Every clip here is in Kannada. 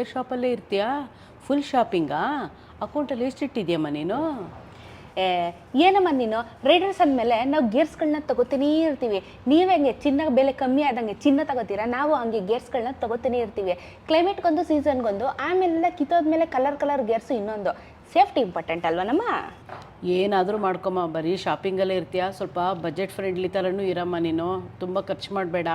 ಗೇರ್ ಶಾಪಲ್ಲೇ ಇರ್ತೀಯಾ? ಫುಲ್ ಶಾಪಿಂಗಾ ಅಕೌಂಟಲ್ಲಿ ಎಷ್ಟು ಇಟ್ಟಿದ್ಯಮ್ಮ ನೀನು? ಏ ಏನಮ್ಮ ನೀನು? ರೈಡರ್ಸ್ ಅಂದಮೇಲೆ ನಾವು ಗೇರ್ಸ್ಗಳನ್ನ ತಗೋತೀನಿ ಇರ್ತೀವಿ. ನೀವು ಹೆಂಗೆ ಚಿನ್ನ ಬೆಲೆ ಕಮ್ಮಿ ಆದಂಗೆ ಚಿನ್ನ ತಗೋತೀರಾ? ನಾವು ಹಂಗೆ ಗೇರ್ಸ್ಗಳನ್ನ ತಗೋತಾನೇ ಇರ್ತೀವಿ. ಕ್ಲೈಮೇಟ್ಗೊಂದು ಸೀಸನ್ಗೊಂದು ಆಮೇಲೆ ಕಿತ್ತೋದ್ಮೇಲೆ ಕಲರ್ ಕಲರ್ ಗೇರ್ಸು ಇನ್ನೊಂದು. ಸೇಫ್ಟಿ ಇಂಪಾರ್ಟೆಂಟ್ ಅಲ್ವಾ ನಮ್ಮ ಏನಾದರೂ ಮಾಡ್ಕೊಮ್ಮ ಬರೀ ಶಾಪಿಂಗಲ್ಲೇ ಇರ್ತೀಯಾ? ಸ್ವಲ್ಪ ಬಜೆಟ್ ಫ್ರೆಂಡ್ಲಿ ಥರನೂ ಇರಮ್ಮ ನೀನು. ತುಂಬ ಖರ್ಚು ಮಾಡಬೇಡ.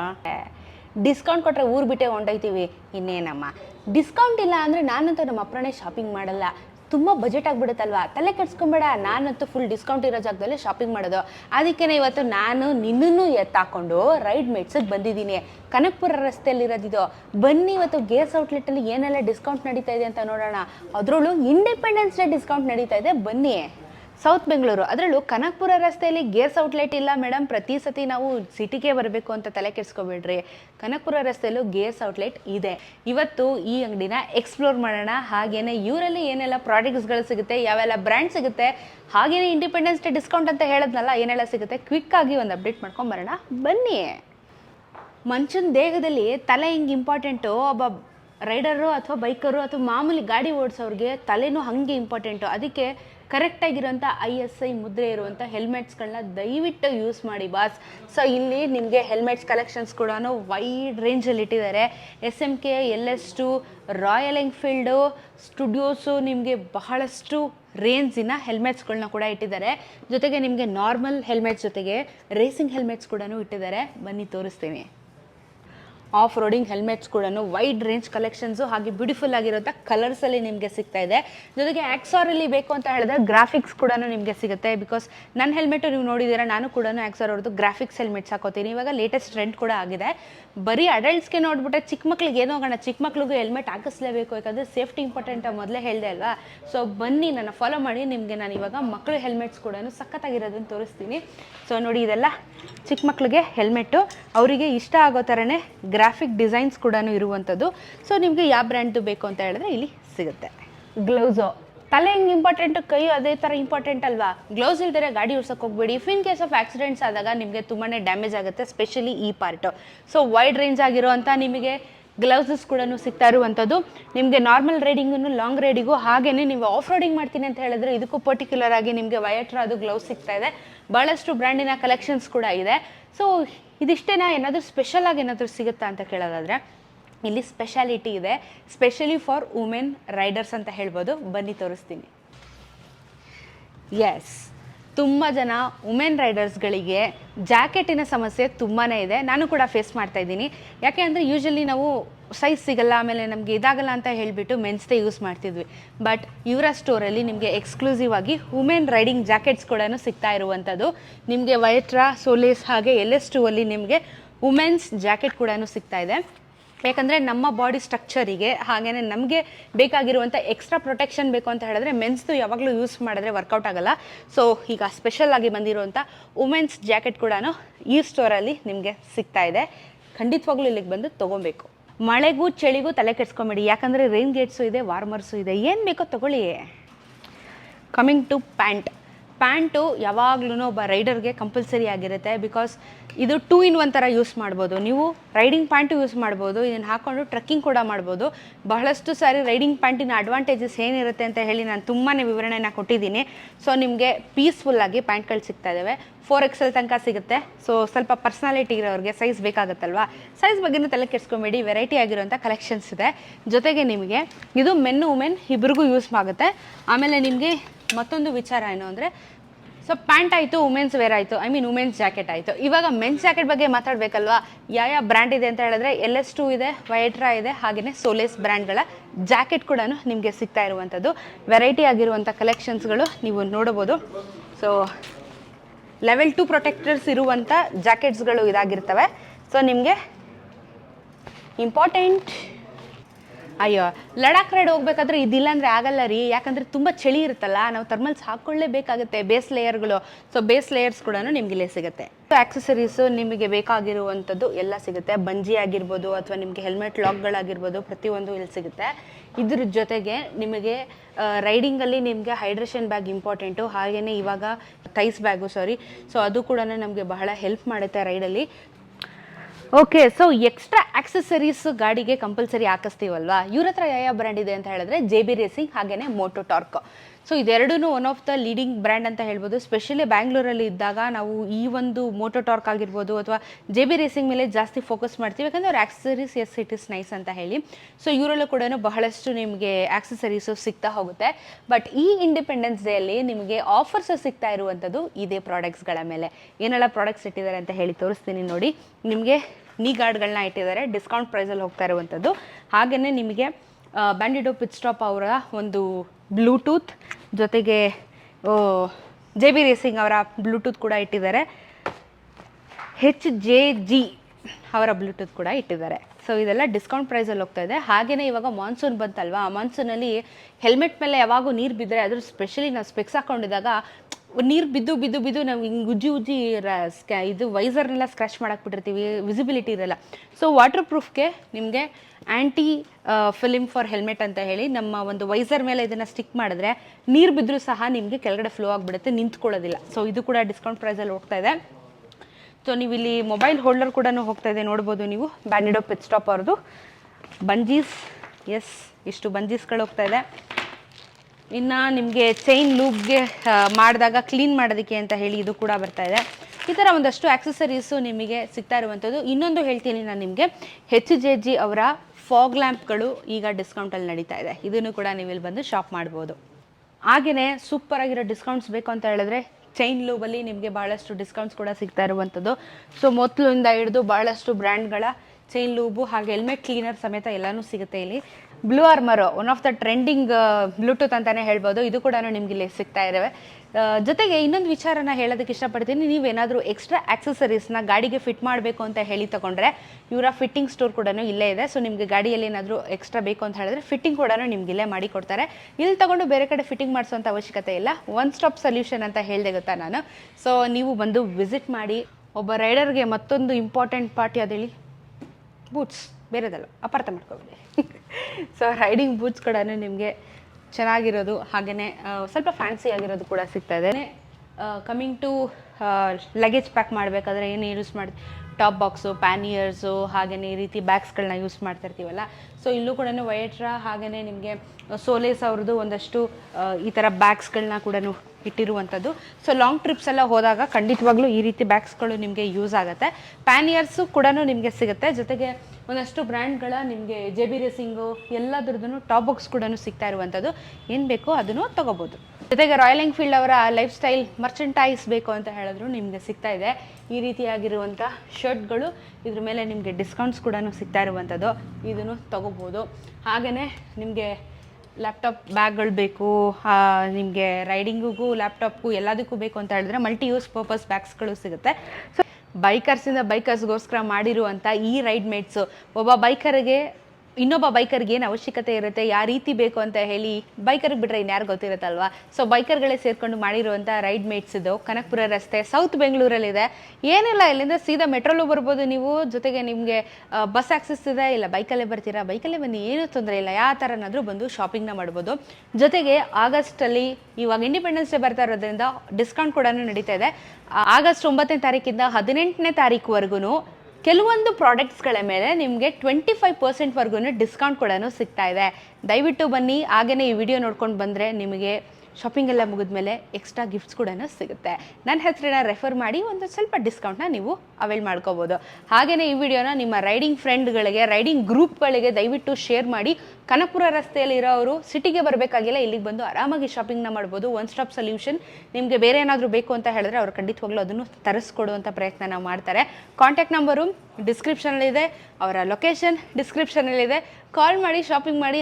ಡಿಸ್ಕೌಂಟ್ ಕೊಟ್ಟರೆ ಊರು ಬಿಟ್ಟೆ ಹೊಂಟೋಯ್ತೀವಿ. ಇನ್ನೇನಮ್ಮ? ಡಿಸ್ಕೌಂಟ್ ಇಲ್ಲ ಅಂದರೆ ನಾನಂತೂ ನಮ್ಮ ಅಪ್ಪನೇ ಶಾಪಿಂಗ್ ಮಾಡಲ್ಲ. ತುಂಬ ಬಜೆಟ್ ಆಗಿಬಿಡುತ್ತಲ್ವಾ? ತಲೆ ಕೆಡ್ಸ್ಕೊಂಬೇಡ. ನಾನಂತೂ ಫುಲ್ ಡಿಸ್ಕೌಂಟ್ ಇರೋ ಜಾಗದಲ್ಲೇ ಶಾಪಿಂಗ್ ಮಾಡೋದು. ಅದಕ್ಕೇ ಇವತ್ತು ನಾನು ನಿನ್ನನ್ನು ಎತ್ತಾಕೊಂಡು ರೈಡ್ ಮೇಟ್ಸಿಗೆ ಬಂದಿದ್ದೀನಿ. ಕನಕಪುರ ರಸ್ತೆಯಲ್ಲಿರೋದಿದು. ಬನ್ನಿ ಇವತ್ತು ಗೇರ್ಸ್ ಔಟ್ಲೆಟಲ್ಲಿ ಏನೆಲ್ಲ ಡಿಸ್ಕೌಂಟ್ ನಡೀತಾ ಇದೆ ಅಂತ ನೋಡೋಣ. ಅದರಲ್ಲೂ ಇಂಡಿಪೆಂಡೆನ್ಸ್ ಡೇ ಡಿಸ್ಕೌಂಟ್ ನಡೀತಾ ಇದೆ. ಬನ್ನಿ. ಸೌತ್ ಬೆಂಗಳೂರು ಅದರಲ್ಲೂ ಕನಕಪುರ ರಸ್ತೆಯಲ್ಲಿ ಗೇರ್ಸ್ ಔಟ್ಲೆಟ್ ಇಲ್ಲ ಮೇಡಮ್ ಪ್ರತಿ ಸತಿ ನಾವು ಸಿಟಿಗೆ ಬರಬೇಕು ಅಂತ ತಲೆ ಕೆಡಿಸ್ಕೊಬೇಡ್ರಿ. ಕನಕಪುರ ರಸ್ತೆಯಲ್ಲೂ ಗೇರ್ಸ್ ಔಟ್ಲೆಟ್ ಇದೆ. ಇವತ್ತು ಈ ಅಂಗಡಿನ ಎಕ್ಸ್ಪ್ಲೋರ್ ಮಾಡೋಣ. ಹಾಗೇನೆ ಇವರಲ್ಲಿ ಏನೆಲ್ಲ ಪ್ರಾಡಕ್ಟ್ಸ್ಗಳು ಸಿಗುತ್ತೆ, ಯಾವೆಲ್ಲ ಬ್ರ್ಯಾಂಡ್ ಸಿಗುತ್ತೆ, ಹಾಗೇನೆ ಇಂಡಿಪೆಂಡೆನ್ಸ್ ಡೇ ಡಿಸ್ಕೌಂಟ್ ಅಂತ ಹೇಳದ್ನಲ್ಲ, ಏನೆಲ್ಲ ಸಿಗುತ್ತೆ ಕ್ವಿಕ್ ಆಗಿ ಒಂದು ಅಪ್ಡೇಟ್ ಮಾಡ್ಕೊಂಬರೋಣ ಬನ್ನಿ. ಮನುಷ್ಯನ ದೇಹದಲ್ಲಿ ತಲೆ ಹಿಂಗೆ ಇಂಪಾರ್ಟೆಂಟು ಒಬ್ಬ ರೈಡರು ಅಥವಾ ಬೈಕರು ಅಥವಾ ಮಾಮೂಲಿ ಗಾಡಿ ಓಡಿಸೋರಿಗೆ ತಲೆನೂ ಹಾಗೆ ಇಂಪಾರ್ಟೆಂಟು ಅದಕ್ಕೆ ಕರೆಕ್ಟಾಗಿರೋಂಥ ಐ ಎಸ್ ಐ ಮುದ್ರೆ ಇರುವಂಥ ಹೆಲ್ಮೆಟ್ಸ್ಗಳನ್ನ ದಯವಿಟ್ಟು ಯೂಸ್ ಮಾಡಿ ಬಾಸ್ ಸೊ ಇಲ್ಲಿ ನಿಮಗೆ ಹೆಲ್ಮೆಟ್ಸ್ ಕಲೆಕ್ಷನ್ಸ್ ಕೂಡ ವೈಡ್ ರೇಂಜಲ್ಲಿ ಇಟ್ಟಿದ್ದಾರೆ. S M K L S to Royal Enfield studios ನಿಮಗೆ ಬಹಳಷ್ಟು ರೇಂಜಿನ ಹೆಲ್ಮೆಟ್ಸ್ಗಳನ್ನ ಕೂಡ ಇಟ್ಟಿದ್ದಾರೆ. ಜೊತೆಗೆ ನಿಮಗೆ ನಾರ್ಮಲ್ ಹೆಲ್ಮೆಟ್ಸ್ ಜೊತೆಗೆ ರೇಸಿಂಗ್ ಹೆಲ್ಮೆಟ್ಸ್ ಕೂಡ ಇಟ್ಟಿದ್ದಾರೆ. ಬನ್ನಿ, ತೋರಿಸ್ತೀನಿ. ಆಫ್ ರೋಡಿಂಗ್ ಹೆಲ್ಮೆಟ್ಸ್ ಕೂಡ ವೈಡ್ ರೇಂಜ್ ಕಲೆಕ್ಷನ್ಸು ಹಾಗೆ ಬ್ಯೂಟಿಫುಲ್ ಆಗಿರೋಂಥ ಕಲರ್ಸಲ್ಲಿ ನಿಮಗೆ ಸಿಗ್ತಾ ಇದೆ. ಜೊತೆಗೆ ಆಕ್ಸಾರಲ್ಲಿ ಬೇಕು ಅಂತ ಹೇಳಿದ್ರೆ ಗ್ರಾಫಿಕ್ಸ್ ಕೂಡ ನಿಮಗೆ ಸಿಗುತ್ತೆ ಬಿಕಾಸ್ ನನ್ನ ಹೆಲ್ಮೆಟು ನೀವು ನೋಡಿದ್ದೀರಾ, ನಾನು ಕೂಡ ಆಕ್ಸಾರ್ ಅವ್ರದ್ದು ಗ್ರಾಫಿಕ್ಸ್ ಹೆಲ್ಮೆಟ್ಸ್ ಹಾಕೋತೀನಿ. ಇವಾಗ ಲೇಟೆಸ್ಟ್ ಟ್ರೆಂಡ್ ಕೂಡ ಆಗಿದೆ. ಬರೀ ಅಡಲ್ಟ್ಸ್ಗೆ ನೋಡ್ಬಿಟ್ರೆ ಚಿಕ್ಕ ಮಕ್ಳಿಗೆ ಏನೋ ಹೋಗೋಣ ಚಿಕ್ಕ ಮಕ್ಳಿಗೂ ಹೆಲ್ಮೆಟ್ ಹಾಕಿಸ್ಲೇಬೇಕು. ಯಾಕಂದರೆ ಸೇಫ್ಟಿ ಇಂಪಾರ್ಟೆಂಟ್ ಮೊದಲೇ ಹೇಳಿದೆ ಅಲ್ವಾ? ಸೊ ಬನ್ನಿ, ನನ್ನ ಫಾಲೋ ಮಾಡಿ, ನಿಮಗೆ ನಾನು ಇವಾಗ ಮಕ್ಕಳು ಹೆಲ್ಮೆಟ್ಸ್ ಕೂಡ ಸಖತ್ತಾಗಿರೋದನ್ನು ತೋರಿಸ್ತೀನಿ. ಸೊ ನೋಡಿ, ಇದೆಲ್ಲ ಚಿಕ್ಕ ಮಕ್ಳಿಗೆ ಹೆಲ್ಮೆಟ್ಟು ಅವರಿಗೆ ಇಷ್ಟ ಆಗೋ ಥರನೇ ಗ್ರಾಫಿಕ್ ಡಿಸೈನ್ಸ್ ಕೂಡ ಇರುವಂಥದ್ದು. ಸೊ ನಿಮಗೆ ಯಾವ ಬ್ರ್ಯಾಂಡ್ದು ಬೇಕು ಅಂತ ಹೇಳಿದ್ರೆ ಇಲ್ಲಿ ಸಿಗುತ್ತೆ. ಗ್ಲೌಸು ತಲೆ ಹೆಂಗೆ ಇಂಪಾರ್ಟೆಂಟು ಕೈ ಅದೇ ಥರ ಇಂಪಾರ್ಟೆಂಟ್ ಅಲ್ವಾ? ಗ್ಲೌಸ್ ಇಲ್ದರೆ ಗಾಡಿ ಓಡ್ಸೋಕೆ ಹೋಗ್ಬೇಡಿ. If in case of accidents ಆದಾಗ ನಿಮಗೆ ತುಂಬಾ ಡ್ಯಾಮೇಜ್ ಆಗುತ್ತೆ ಸ್ಪೆಷಲಿ ಈ ಪಾರ್ಟು ಸೊ ವೈಡ್ ರೇಂಜ್ ಆಗಿರೋಂಥ ನಿಮಗೆ ಗ್ಲೌಸಸ್ ಕೂಡ ಸಿಗ್ತಾ ಇರುವಂಥದ್ದು. ನಿಮಗೆ ನಾರ್ಮಲ್ ರೈಡಿಂಗನ್ನು ಲಾಂಗ್ ರೈಡಿಗೂ ಹಾಗೇ ನೀವು ಆಫ್ ರೋಡಿಂಗ್ ಮಾಡ್ತೀನಿ ಅಂತ ಹೇಳಿದ್ರೆ ಇದಕ್ಕೂ ಪರ್ಟಿಕ್ಯುಲರ್ ಆಗಿ ನಿಮಗೆ ವಯಟ್ರ ಅದು ಗ್ಲೌಸ್ ಸಿಗ್ತಾ ಇದೆ. ಭಾಳಷ್ಟು ಬ್ರ್ಯಾಂಡಿನ ಕಲೆಕ್ಷನ್ಸ್ ಕೂಡ ಇದೆ. ಸೊ ಇದಿಷ್ಟೇನಾ? ಏನಾದರೂ ಸ್ಪೆಷಲ್ ಆಗಿ ಏನಾದರೂ ಸಿಗುತ್ತಾ ಅಂತ ಕೇಳೋದಾದರೆ, ಇಲ್ಲಿ ಸ್ಪೆಷಾಲಿಟಿ ಇದೆ. ಸ್ಪೆಷಲಿ ಫಾರ್ ವುಮೆನ್ ರೈಡರ್ಸ್ ಅಂತ ಹೇಳ್ಬೋದು. ಬನ್ನಿ ತೋರಿಸ್ತೀನಿ. ಎಸ್ ತುಂಬ ಜನ ವುಮೆನ್ ರೈಡರ್ಸ್ಗಳಿಗೆ ಜಾಕೆಟಿನ ಸಮಸ್ಯೆ ತುಂಬಾ ಇದೆ. ನಾನು ಕೂಡ ಫೇಸ್ ಮಾಡ್ತಾ ಇದ್ದೀನಿ. ಯಾಕೆ ಅಂದರೆ ಯೂಶಲಿ ನಾವು ಸೈಜ್ ಸಿಗಲ್ಲ, ಆಮೇಲೆ ನಮಗೆ ಇದಾಗಲ್ಲ ಅಂತ ಹೇಳಿಬಿಟ್ಟು ಮೆನ್ಸ್ದೇ ಯೂಸ್ ಮಾಡ್ತಿದ್ವಿ. ಬಟ್ ಇವರ ಸ್ಟೋರಲ್ಲಿ ನಿಮಗೆ ಎಕ್ಸ್ಕ್ಲೂಸಿವ್ ಆಗಿ ವುಮೆನ್ ರೈಡಿಂಗ್ ಜಾಕೆಟ್ಸ್ ಕೂಡ ಸಿಗ್ತಾ ಇರುವಂಥದ್ದು ನಿಮಗೆ ವೈಟ್ರಾ, ಸೋಲೇಸ್ ಹಾಗೆ ಎಲ್ ಎಸ್ ಟೂ ಅಲ್ಲಿ ನಿಮಗೆ ವುಮೆನ್ಸ್ ಜಾಕೆಟ್ ಕೂಡ ಸಿಗ್ತಾ ಇದೆ. ಯಾಕಂದರೆ ನಮ್ಮ ಬಾಡಿ ಸ್ಟ್ರಕ್ಚರಿಗೆ ಹಾಗೆಯೇ ನಮಗೆ ಬೇಕಾಗಿರುವಂಥ ಎಕ್ಸ್ಟ್ರಾ ಪ್ರೊಟೆಕ್ಷನ್ ಬೇಕು ಅಂತ ಹೇಳಿದ್ರೆ ಮೆನ್ಸ್ದು ಯಾವಾಗಲೂ ಯೂಸ್ ಮಾಡಿದ್ರೆ ವರ್ಕೌಟ್ ಆಗಲ್ಲ. ಸೊ ಈಗ ಸ್ಪೆಷಲ್ ಆಗಿ ಬಂದಿರುವಂಥ ವುಮೆನ್ಸ್ ಜಾಕೆಟ್ ಕೂಡ ಈ ಸ್ಟೋರಲ್ಲಿ ನಿಮಗೆ ಸಿಗ್ತಾ ಇದೆ. ಖಂಡಿತವಾಗ್ಲೂ ಇಲ್ಲಿಗೆ ಬಂದು ತೊಗೊಬೇಕು. ಮಳೆಗೂ ಚಳಿಗೂ ತಲೆ ಕೆಡ್ಸ್ಕೊಂಬೇಡಿ. ಯಾಕಂದರೆ ರೈನ್ ಗೇಟ್ಸು ಇದೆ ವಾರ್ಮರ್ಸು ಇದೆ. ಏನು ಬೇಕೋ ತೊಗೊಳ್ಳಿ. ಕಮಿಂಗ್ ಟು ಪ್ಯಾಂಟ್ ಪ್ಯಾಂಟು ಯಾವಾಗ್ಲೂ ಒಬ್ಬ ರೈಡರ್ಗೆ ಕಂಪಲ್ಸರಿ ಆಗಿರುತ್ತೆ ಬಿಕಾಸ್ ಇದು ಟೂ ಇನ್ ಒನ್ ಥರ ಯೂಸ್ ಮಾಡ್ಬೋದು. ನೀವು ರೈಡಿಂಗ್ ಪ್ಯಾಂಟು ಯೂಸ್ ಮಾಡ್ಬೋದು, ಇದನ್ನು ಹಾಕ್ಕೊಂಡು ಟ್ರಕ್ಕಿಂಗ್ ಕೂಡ ಮಾಡ್ಬೋದು. ಬಹಳಷ್ಟು ಸಾರಿ ರೈಡಿಂಗ್ ಪ್ಯಾಂಟಿನ ಅಡ್ವಾಂಟೇಜಸ್ ಏನಿರುತ್ತೆ ಅಂತ ಹೇಳಿ ನಾನು ತುಂಬಾ ವಿವರಣೆನ ಕೊಟ್ಟಿದ್ದೀನಿ. ಸೊ ನಿಮಗೆ ಪೀಸ್ಫುಲ್ಲಾಗಿ ಪ್ಯಾಂಟ್ಗಳು ಸಿಗ್ತಾ ಇದ್ದಾವೆ ಫೋರ್ ಎಕ್ಸೆಲ್ ತನಕ ಸಿಗುತ್ತೆ. ಸೊ ಸ್ವಲ್ಪ ಪರ್ಸ್ನಾಲಿಟಿ ಇರೋರಿಗೆ ಸೈಜ್ ಬೇಕಾಗುತ್ತಲ್ವಾ? ಸೈಜ್ ಬಗ್ಗೆನೂ ತಲೆ ಕೆಡ್ಸ್ಕೊಂಬೇಡಿ. ವೆರೈಟಿ ಆಗಿರುವಂಥ ಕಲೆಕ್ಷನ್ಸ್ ಇದೆ. ಜೊತೆಗೆ ನಿಮಗೆ ಇದು ಮೆನ್ ವುಮೆನ್ ಇಬ್ರಿಗೂ ಯೂಸ್ ಆಗುತ್ತೆ. ಆಮೇಲೆ ನಿಮಗೆ ಮತ್ತೊಂದು ವಿಚಾರ ಏನು ಅಂದರೆ ಸೊ ಪ್ಯಾಂಟ್ ಆಯಿತು ವುಮೆನ್ಸ್ ವೇರ್ ಆಯಿತು ಐ ಮೀನ್ ವುಮೆನ್ಸ್ ಜಾಕೆಟ್ ಆಯಿತು. ಇವಾಗ ಮೆನ್ಸ್ ಜಾಕೆಟ್ ಬಗ್ಗೆ ಮಾತಾಡಬೇಕಲ್ವಾ? ಯಾವ ಯಾವ ಬ್ರ್ಯಾಂಡ್ ಇದೆ ಅಂತ ಹೇಳಿದ್ರೆ ಎಲ್ ಎಸ್ ಟು ಇದೆ ವೈಟ್ರಾ ಇದೆ ಹಾಗೆಯೇ ಸೋಲೇಸ್ ಬ್ರ್ಯಾಂಡ್ಗಳ ಜಾಕೆಟ್ ಕೂಡ ನಿಮಗೆ ಸಿಗ್ತಾ ಇರುವಂಥದ್ದು. ವೆರೈಟಿ ಆಗಿರುವಂಥ ಕಲೆಕ್ಷನ್ಸ್ಗಳು ನೀವು ನೋಡ್ಬೋದು ಸೊ ಲೆವೆಲ್ ಟು ಪ್ರೊಟೆಕ್ಟರ್ಸ್ ಇರುವಂಥ ಜಾಕೆಟ್ಸ್ಗಳು ಇದಾಗಿರ್ತವೆ. ಸೊ ನಿಮಗೆ ಇಂಪಾರ್ಟೆಂಟ್ ಅಯ್ಯೋ, ಲಡಾಖ್ ರೈಡ್ ಹೋಗ್ಬೇಕಾದ್ರೆ ಇದಿಲ್ಲ ಅಂದರೆ ಆಗಲ್ಲ ರೀ. ಯಾಕಂದರೆ ತುಂಬ ಚಳಿ ಇರುತ್ತಲ್ಲ, ನಾವು ಥರ್ಮಲ್ಸ್ ಹಾಕ್ಕೊಳ್ಳೇಬೇಕಾಗುತ್ತೆ ಬೇಸ್ ಲೇಯರ್ಗಳು. ಸೊ ಬೇಸ್ ಲೇಯರ್ಸ್ ಕೂಡ ನಿಮ್ಗೆ ಇಲ್ಲೇ ಸಿಗುತ್ತೆ. ಆಕ್ಸೆಸರೀಸ್ ನಿಮಗೆ ಬೇಕಾಗಿರುವಂಥದ್ದು ಎಲ್ಲ ಸಿಗುತ್ತೆ. ಬಂಜಿ ಆಗಿರ್ಬೋದು ಅಥವಾ ನಿಮಗೆ ಹೆಲ್ಮೆಟ್ ಲಾಕ್ಗಳಾಗಿರ್ಬೋದು ಪ್ರತಿಯೊಂದು ಇಲ್ಲಿ ಸಿಗುತ್ತೆ. ಇದ್ರ ಜೊತೆಗೆ ನಿಮಗೆ ರೈಡಿಂಗಲ್ಲಿ ನಿಮಗೆ ಹೈಡ್ರೇಷನ್ ಬ್ಯಾಗ್ ಇಂಪಾರ್ಟೆಂಟು ಹಾಗೆಯೇ ಇವಾಗ ಥೈಸ್ ಬ್ಯಾಗು ಸಾರಿ ಸೊ ಅದು ಕೂಡ ನಮಗೆ ಬಹಳ ಹೆಲ್ಪ್ ಮಾಡುತ್ತೆ ರೈಡಲ್ಲಿ ಓಕೆ ಸೊ ಎಕ್ಸ್ಟ್ರಾ ಆಕ್ಸೆಸರೀಸ್ ಗಾಡಿಗೆ ಕಂಪಲ್ಸರಿ ಹಾಕಿಸ್ತೀವಲ್ವಾ? ಇವ್ರ ಹತ್ರ ಯಾವ ಬ್ರ್ಯಾಂಡ್ ಇದೆ ಅಂತ ಹೇಳಿದ್ರೆ ಜೆ ಬಿ ರೇಸಿಂಗ್ ಹಾಗೇನೆ moto torque so ಇದೆರಡೂ one of the leading brand ಅಂತ ಹೇಳ್ಬೋದು. ಸ್ಪೆಷಲಿ ಬ್ಯಾಂಗ್ಳೂರಲ್ಲಿ ಇದ್ದಾಗ ನಾವು ಈ ಒಂದು ಮೋಟೋ ಟಾರ್ಕ್ ಆಗಿರ್ಬೋದು ಅಥವಾ ಜೆ ಬಿ ರೇಸಿಂಗ್ ಮೇಲೆ ಜಾಸ್ತಿ ಫೋಕಸ್ ಮಾಡ್ತೀವಿ. ಯಾಕಂದರೆ ಅವ್ರ accessories as it is nice ಅಂತ ಹೇಳಿ. ಸೊ ಇವರಲ್ಲೂ ಕೂಡ ಬಹಳಷ್ಟು ನಿಮಗೆ ಆಕ್ಸೆಸರೀಸು ಸಿಗ್ತಾ ಹೋಗುತ್ತೆ. ಬಟ್ ಈ ಇಂಡಿಪೆಂಡೆನ್ಸ್ ಡೇಯಲ್ಲಿ ನಿಮಗೆ ಆಫರ್ಸ್ ಸಿಗ್ತಾ ಇರುವಂಥದ್ದು ಇದೇ ಪ್ರಾಡಕ್ಟ್ಸ್ಗಳ ಮೇಲೆ. ಏನೆಲ್ಲ ಪ್ರಾಡಕ್ಟ್ಸ್ ಇಟ್ಟಿದ್ದಾರೆ ಅಂತ ಹೇಳಿ ತೋರಿಸ್ತೀನಿ ನೋಡಿ. ನಿಮಗೆ ನೀ ಗಾರ್ಡ್ಗಳನ್ನ ಇಟ್ಟಿದ್ದಾರೆ. ಡಿಸ್ಕೌಂಟ್ ಪ್ರೈಸಲ್ಲಿ ಹೋಗ್ತಾ ಇರುವಂಥದ್ದು ಹಾಗೆಯೇ ನಿಮಗೆ ಬ್ಯಾಂಡಿಡೋ ಪಿಟ್ ಸ್ಟಾಪ್ ಅವರ ಒಂದು ಬ್ಲೂಟೂತ್ ಜೊತೆಗೆ ಜೆ ಬಿ ರೇಸಿಂಗ್ ಅವರ ಬ್ಲೂಟೂತ್ ಕೂಡ ಇಟ್ಟಿದ್ದಾರೆ. ಹೆಚ್ ಜೆ ಜಿ ಅವರ ಬ್ಲೂಟೂತ್ ಕೂಡ ಇಟ್ಟಿದ್ದಾರೆ. ಸೊ ಇದೆಲ್ಲ ಡಿಸ್ಕೌಂಟ್ ಪ್ರೈಸಲ್ಲಿ ಹೋಗ್ತಾ ಇದೆ. ಹಾಗೆಯೇ ಇವಾಗ ಮಾನ್ಸೂನ್ ಬಂತಲ್ವಾ? ಮಾನ್ಸೂನಲ್ಲಿ ಹೆಲ್ಮೆಟ್ ಮೇಲೆ ಯಾವಾಗೂ ನೀರು ಬಿದ್ದರೆ ಅದ್ರ ಸ್ಪೆಷಲಿ ನಾವು ಸ್ಪೆಕ್ಸ್ ಹಾಕೊಂಡಿದಾಗ ನೀರು ಬಿದ್ದು ಬಿದ್ದು ಬಿದ್ದು ನಾವು ಹಿಂಗೆ ಉಜ್ಜಿ ಉಜ್ಜಿ ಸ್ಕ್ಯಾ ಇದು ವೈಸರ್ನೆಲ್ಲ ಸ್ಕ್ರ್ಯಾಚ್ ಮಾಡಕ್ಕೆ ಬಿಟ್ಟಿರ್ತೀವಿ ವಿಸಿಬಿಲಿಟಿ ಇರಲ್ಲ. ಸೊ ವಾಟರ್ ಪ್ರೂಫ್ಗೆ ನಿಮಗೆ ಆ್ಯಂಟಿ ಫಿಲಿಮ್ ಫಾರ್ ಹೆಲ್ಮೆಟ್ ಅಂತ ಹೇಳಿ ನಮ್ಮ ಒಂದು ವೈಸರ್ ಮೇಲೆ ಇದನ್ನು ಸ್ಟಿಕ್ ಮಾಡಿದ್ರೆ ನೀರು ಬಿದ್ದರೂ ಸಹ ನಿಮಗೆ ಕೆಳಗಡೆ ಫ್ಲೋ ಆಗಿಬಿಡುತ್ತೆ, ನಿಂತ್ಕೊಳ್ಳೋದಿಲ್ಲ. ಸೊ ಇದು ಕೂಡ ಡಿಸ್ಕೌಂಟ್ ಪ್ರೈಸಲ್ಲಿ ಹೋಗ್ತಾ ಇದೆ. ಸೊ ನೀವು ಇಲ್ಲಿ ಮೊಬೈಲ್ ಹೋಲ್ಡರ್ ಕೂಡ ಹೋಗ್ತಾ ಇದೆ, ನೋಡ್ಬೋದು ನೀವು. ಬ್ಯಾಂಡಿಡೋ ಪಿಟ್ ಸ್ಟಾಪ್ ಅವ್ರದ್ದು ಬಂಜೀಸ್ ಎಸ್ ಇಷ್ಟು ಬಂಜೀಸ್ಗಳು ಹೋಗ್ತಾ ಇದೆ. ಇನ್ನು ನಿಮಗೆ ಚೈನ್ ಲೂಬ್ಗೆ ಮಾಡಿದಾಗ ಕ್ಲೀನ್ ಮಾಡೋದಕ್ಕೆ ಅಂತ ಹೇಳಿ ಇದು ಕೂಡ ಬರ್ತಾ ಇದೆ. ಈ ಥರ ಒಂದಷ್ಟು ಆಕ್ಸೆಸರೀಸು ನಿಮಗೆ ಸಿಗ್ತಾ ಇರುವಂಥದ್ದು ಇನ್ನೊಂದು ಹೇಳ್ತೀನಿ ನಾನು ನಿಮಗೆ. ಹೆಚ್ ಜೆ ಜಿ ಅವರ ಫಾಗ್ ಲ್ಯಾಂಪ್ಗಳು ಈಗ ಡಿಸ್ಕೌಂಟಲ್ಲಿ ನಡೀತಾ ಇದೆ. ಇದನ್ನು ಕೂಡ ನೀವು ಇಲ್ಲಿ ಬಂದು ಶಾಪ್ ಮಾಡ್ಬೋದು. ಹಾಗೆಯೇ ಸೂಪರ್ ಆಗಿರೋ ಡಿಸ್ಕೌಂಟ್ಸ್ ಬೇಕು ಅಂತ ಹೇಳಿದ್ರೆ ಚೈನ್ ಲೂಬಲ್ಲಿ ನಿಮಗೆ ಭಾಳಷ್ಟು ಡಿಸ್ಕೌಂಟ್ಸ್ ಕೂಡ ಸಿಗ್ತಾ ಇರುವಂಥದ್ದು ಸೊ ಮೊದಲಿಂದ ಹಿಡಿದು ಭಾಳಷ್ಟು ಬ್ರ್ಯಾಂಡ್ಗಳ ಚೈನ್ ಲೂಬು ಹಾಗೆ ಹೆಲ್ಮೆಟ್ ಕ್ಲೀನರ್ ಸಮೇತ ಎಲ್ಲನೂ ಸಿಗುತ್ತೆ ಇಲ್ಲಿ. Blue Armor one of the trending Bluetooth ಅಂತಲೇ ಹೇಳ್ಬೋದು. ಇದು ಕೂಡ ನಿಮ್ಗೆ ಇಲ್ಲಿ ಸಿಗ್ತಾ ಇದ್ದಾವೆ ಜೊತೆಗೆ ಇನ್ನೊಂದು ವಿಚಾರನ ಹೇಳೋದಕ್ಕೆ ಇಷ್ಟಪಡ್ತೀನಿ. ನೀವೇನಾದರೂ ಎಕ್ಸ್ಟ್ರಾ ಆಕ್ಸೆಸರೀಸ್ನ ಗಾಡಿಗೆ ಫಿಟ್ ಮಾಡಬೇಕು ಅಂತ ಹೇಳಿ ತಗೊಂಡ್ರೆ, ಇವರ ಫಿಟ್ಟಿಂಗ್ ಸ್ಟೋರ್ ಕೂಡ ಇಲ್ಲೇ ಇದೆ. ಸೊ ನಿಮಗೆ ಗಾಡಿಯಲ್ಲಿ ಏನಾದರೂ ಎಕ್ಸ್ಟ್ರಾ ಬೇಕು ಅಂತ ಹೇಳಿದ್ರೆ ಫಿಟ್ಟಿಂಗ್ ಕೂಡ ನಿಮ್ಗೆ ಇಲ್ಲೇ ಮಾಡಿ ಕೊಡ್ತಾರೆ. ಇಲ್ಲಿ ತಗೊಂಡು ಬೇರೆ ಕಡೆ ಫಿಟ್ಟಿಂಗ್ ಮಾಡಿಸುವಂಥ ಅವಶ್ಯಕತೆ ಇಲ್ಲ. ಒನ್ ಸ್ಟಾಪ್ ಸೊಲ್ಯೂಷನ್ ಅಂತ ಹೇಳಿದೆ ಗೊತ್ತಾ ನಾನು. ಸೊ ನೀವು ಬಂದು ವಿಸಿಟ್ ಮಾಡಿ, ಒಬ್ಬ ರೈಡರ್ಗೆ ಮತ್ತೊಂದು ಇಂಪಾರ್ಟೆಂಟ್ ಪಾರ್ಟಿ ಅದೇಳಿ ಬೂಟ್ಸ್ ಬೇರೆದಲ್ಲ, ಅಪಾರ್ಥ ಮಾಡ್ಕೋಬೇಡಿ. ಸೊ ರೈಡಿಂಗ್ ಬೂಟ್ಸ್ ಕೂಡ ನಿಮಗೆ ಚೆನ್ನಾಗಿರೋದು ಹಾಗೆಯೇ ಸ್ವಲ್ಪ ಫ್ಯಾನ್ಸಿ ಆಗಿರೋದು ಕೂಡ ಸಿಗ್ತಾ ಇದೆ. ಕಮಿಂಗ್ ಟು ಲಗೇಜ್ ಪ್ಯಾಕ್ ಮಾಡಬೇಕಾದ್ರೆ ಏನು ಯೂಸ್ ಮಾಡಿ ಟಾಪ್ ಬಾಕ್ಸು ಪ್ಯಾನಿಯರ್ಸು ಹಾಗೆಯೇ ಈ ರೀತಿ ಬ್ಯಾಗ್ಸ್ಗಳನ್ನ ಯೂಸ್ ಮಾಡ್ತಾ ಇರ್ತೀವಲ್ಲ ಸೊ ಇಲ್ಲೂ ಕೂಡ ವಯಟ್ರ ಹಾಗೆಯೇ ನಿಮಗೆ ಸೋಲೇಸ್ ಅವ್ರದ್ದು ಒಂದಷ್ಟು ಈ ಥರ ಬ್ಯಾಗ್ಸ್ಗಳನ್ನ ಕೂಡ ಇಟ್ಟಿರುವಂಥದ್ದು. ಸೊ ಲಾಂಗ್ ಟ್ರಿಪ್ಸ್ ಎಲ್ಲ ಹೋದಾಗ ಖಂಡಿತವಾಗ್ಲೂ ಈ ರೀತಿ ಬ್ಯಾಗ್ಸ್ಗಳು ನಿಮಗೆ ಯೂಸ್ ಆಗುತ್ತೆ. ಪ್ಯಾನಿಯರ್ಸು ಕೂಡ ನಿಮಗೆ ಸಿಗುತ್ತೆ. ಜೊತೆಗೆ ಒಂದಷ್ಟು ಬ್ರ್ಯಾಂಡ್ಗಳ ನಿಮಗೆ ಜೆ ಬಿ ರೇಸಿಂಗು ಎಲ್ಲದ್ರದ್ದು ಟಾಪ್ ಬಾಕ್ಸ್ ಕೂಡ ಸಿಗ್ತಾ ಇರುವಂಥದ್ದು. ಏನು ಬೇಕೋ ಅದನ್ನು ತೊಗೋಬೋದು. ಜೊತೆಗೆ ರಾಯಲ್ ಎನ್ಫೀಲ್ಡ್ ಅವರ ಲೈಫ್ ಸ್ಟೈಲ್ ಮರ್ಚೆಂಟೈಸ್ ಬೇಕು ಅಂತ ಹೇಳಿದ್ರು, ನಿಮಗೆ ಸಿಗ್ತಾ ಇದೆ. ಈ ರೀತಿಯಾಗಿರುವಂಥ ಶರ್ಟ್ಗಳು, ಇದ್ರ ಮೇಲೆ ನಿಮಗೆ ಡಿಸ್ಕೌಂಟ್ಸ್ ಕೂಡ ಸಿಗ್ತಾ ಇರುವಂಥದ್ದು. ಇದನ್ನು ತಗೋಬೋದು. ಹಾಗೆಯೇ ನಿಮಗೆ ಲ್ಯಾಪ್ಟಾಪ್ ಬ್ಯಾಗ್ಗಳು ಬೇಕು ನಿಮಗೆ ರೈಡಿಂಗಿಗೂ ಲ್ಯಾಪ್ಟಾಪ್ಗೂ ಎಲ್ಲದಕ್ಕೂ ಬೇಕು ಅಂತ ಹೇಳಿದ್ರೆ ಮಲ್ಟಿ ಯೂಸ್ ಪರ್ಪಸ್ ಬ್ಯಾಗ್ಸ್ಗಳು ಸಿಗುತ್ತೆ ಸೊ ಬೈಕರ್ಸಿಂದ ಬೈಕರ್ಸ್ಗೋಸ್ಕರ ಮಾಡಿರುವಂಥ ಈ ರೈಡ್ ಮೇಟ್ಸು ಒಬ್ಬ ಬೈಕರ್ಗೆ ಇನ್ನೊಬ್ಬ ಬೈಕರ್ಗೆ ಏನು ಅವಶ್ಯಕತೆ ಇರುತ್ತೆ, ಯಾವ ರೀತಿ ಬೇಕು ಅಂತ ಹೇಳಿ ಬೈಕರ್ಗೆ ಬಿಟ್ಟರೆ ಇನ್ಯಾರು ಗೊತ್ತಿರುತ್ತಲ್ವಾ? ಸೊ ಬೈಕರ್ಗಳೇ ಸೇರ್ಕೊಂಡು ಮಾಡಿರುವಂಥ ರೈಡ್ ಮೇಟ್ಸ್ ಇದು ಕನಕಪುರ ರಸ್ತೆ ಸೌತ್ ಬೆಂಗಳೂರಲ್ಲಿದೆ. ಏನಿಲ್ಲ, ಇಲ್ಲಿಂದ ಸೀದಾ ಮೆಟ್ರೋಲು ಬರ್ಬೋದು ನೀವು. ಜೊತೆಗೆ ನಿಮಗೆ ಬಸ್ ಆಕ್ಸಸ್ ಇದೆ. ಇಲ್ಲ ಬೈಕಲ್ಲೇ ಬರ್ತೀರಾ? ಬೈಕಲ್ಲೇ ಬನ್ನಿ, ಏನೂ ತೊಂದರೆ ಇಲ್ಲ. ಯಾವ ಥರನಾದರೂ ಬಂದು ಶಾಪಿಂಗ್ನ ಮಾಡ್ಬೋದು. ಜೊತೆಗೆ ಆಗಸ್ಟಲ್ಲಿ ಇವಾಗ ಇಂಡಿಪೆಂಡೆನ್ಸ್ ಡೇ ಬರ್ತಾ ಇರೋದ್ರಿಂದ ಡಿಸ್ಕೌಂಟ್ ಕೂಡ ನಡೀತಾ ಇದೆ. ಆಗಸ್ಟ್ ಒಂಬತ್ತನೇ ತಾರೀಕಿಂದ ಹದಿನೆಂಟನೇ ತಾರೀಕುವರೆಗೂ ಕೆಲವೊಂದು ಪ್ರಾಡಕ್ಟ್ಸ್ಗಳ ಮೇಲೆ ನಿಮಗೆ ಟ್ವೆಂಟಿ ಫೈವ್ ಪರ್ಸೆಂಟ್ವರೆಗೂ ಡಿಸ್ಕೌಂಟ್ ಕೂಡ ಸಿಗ್ತಾ ಇದೆ. ದಯವಿಟ್ಟು ಬನ್ನಿ ಹಾಗೆಯೇ ಈ ವಿಡಿಯೋ ನೋಡ್ಕೊಂಡು ಬಂದರೆ ನಿಮಗೆ ಶಾಪಿಂಗ್ ಎಲ್ಲ ಮುಗಿದ್ಮೇಲೆ ಎಕ್ಸ್ಟ್ರಾ ಗಿಫ್ಟ್ಸ್ ಕೂಡ ಸಿಗುತ್ತೆ. ನನ್ನ ಹೆಸರನ್ನ ರೆಫರ್ ಮಾಡಿ ಒಂದು ಸ್ವಲ್ಪ ಡಿಸ್ಕೌಂಟ್ನ ನೀವು ಅವೈಲ್ ಮಾಡ್ಕೋಬೋದು. ಹಾಗೆಯೇ ಈ ವಿಡಿಯೋನ ನಿಮ್ಮ ರೈಡಿಂಗ್ ಫ್ರೆಂಡ್ಗಳಿಗೆ ರೈಡಿಂಗ್ ಗ್ರೂಪ್ಗಳಿಗೆ ದಯವಿಟ್ಟು ಶೇರ್ ಮಾಡಿ. ಕನಕಪುರ ರಸ್ತೆಯಲ್ಲಿ ಇರೋರು ಸಿಟಿಗೆ ಬರಬೇಕಾಗಿಲ್ಲ, ಇಲ್ಲಿಗೆ ಬಂದು ಆರಾಮಾಗಿ ಶಾಪಿಂಗ್ನ ಮಾಡ್ಬೋದು. ಒನ್ ಸ್ಟಾಪ್ ಸೊಲ್ಯೂಷನ್ ನಿಮಗೆ ಬೇರೆ ಏನಾದರೂ ಬೇಕು ಅಂತ ಹೇಳಿದ್ರೆ ಅವ್ರು ಖಂಡಿತವಾಗ್ಲೂ ಅದನ್ನು ತರಿಸ್ಕೊಡುವಂಥ ಪ್ರಯತ್ನ ನಾವು ಮಾಡ್ತಾರೆ. ಕಾಂಟ್ಯಾಕ್ಟ್ ನಂಬರು ಡಿಸ್ಕ್ರಿಪ್ಷನಲ್ಲಿದೆ ಅವರ ಲೊಕೇಶನ್ ಡಿಸ್ಕ್ರಿಪ್ಷನಲ್ಲಿದೆ ಕಾಲ್ ಮಾಡಿ ಶಾಪಿಂಗ್ ಮಾಡಿ.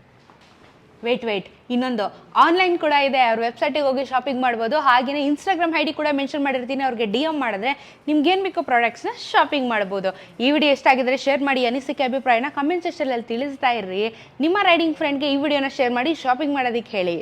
ವೇಟ್ ವೇಟ್ ಇನ್ನೊಂದು. ಆನ್ಲೈನ್ ಕೂಡ ಇದೆ. ಅವ್ರ ವೆಬ್ಸೈಟಿಗೆ ಹೋಗಿ ಶಾಪಿಂಗ್ ಮಾಡ್ಬೋದು. ಹಾಗೆಯೇ ಇನ್ಸ್ಟಾಗ್ರಾಮ್ ಐ ಡಿ ಕೂಡ ಮೆನ್ಷನ್ ಮಾಡಿರ್ತೀನಿ. ಅವ್ರಿಗೆ ಡಿ ಎಂ ಮಾಡಿದ್ರೆ ನಿಮ್ಗೆ ಏನು ಬೇಕೋ ಪ್ರಾಡಕ್ಟ್ಸ್ನ ಶಾಪಿಂಗ್ ಮಾಡ್ಬೋದು. ಈ ವಿಡಿಯೋ ಎಷ್ಟಾಗಿದ್ರೆ ಶೇರ್ ಮಾಡಿ. ಅನಿಸಿಕೆ, ಅಭಿಪ್ರಾಯನ ಕಮೆಂಟ್ ಸೆಕ್ಷನಲ್ಲಿ ತಿಳಿಸ್ತಾ ಇರ್ರಿ. ನಿಮ್ಮ ರೈಡಿಂಗ್ ಫ್ರೆಂಡ್ಗೆ ಈ ವಿಡಿಯೋನ ಶೇರ್ ಮಾಡಿ ಶಾಪಿಂಗ್ ಮಾಡೋದಕ್ಕೆ ಹೇಳಿ.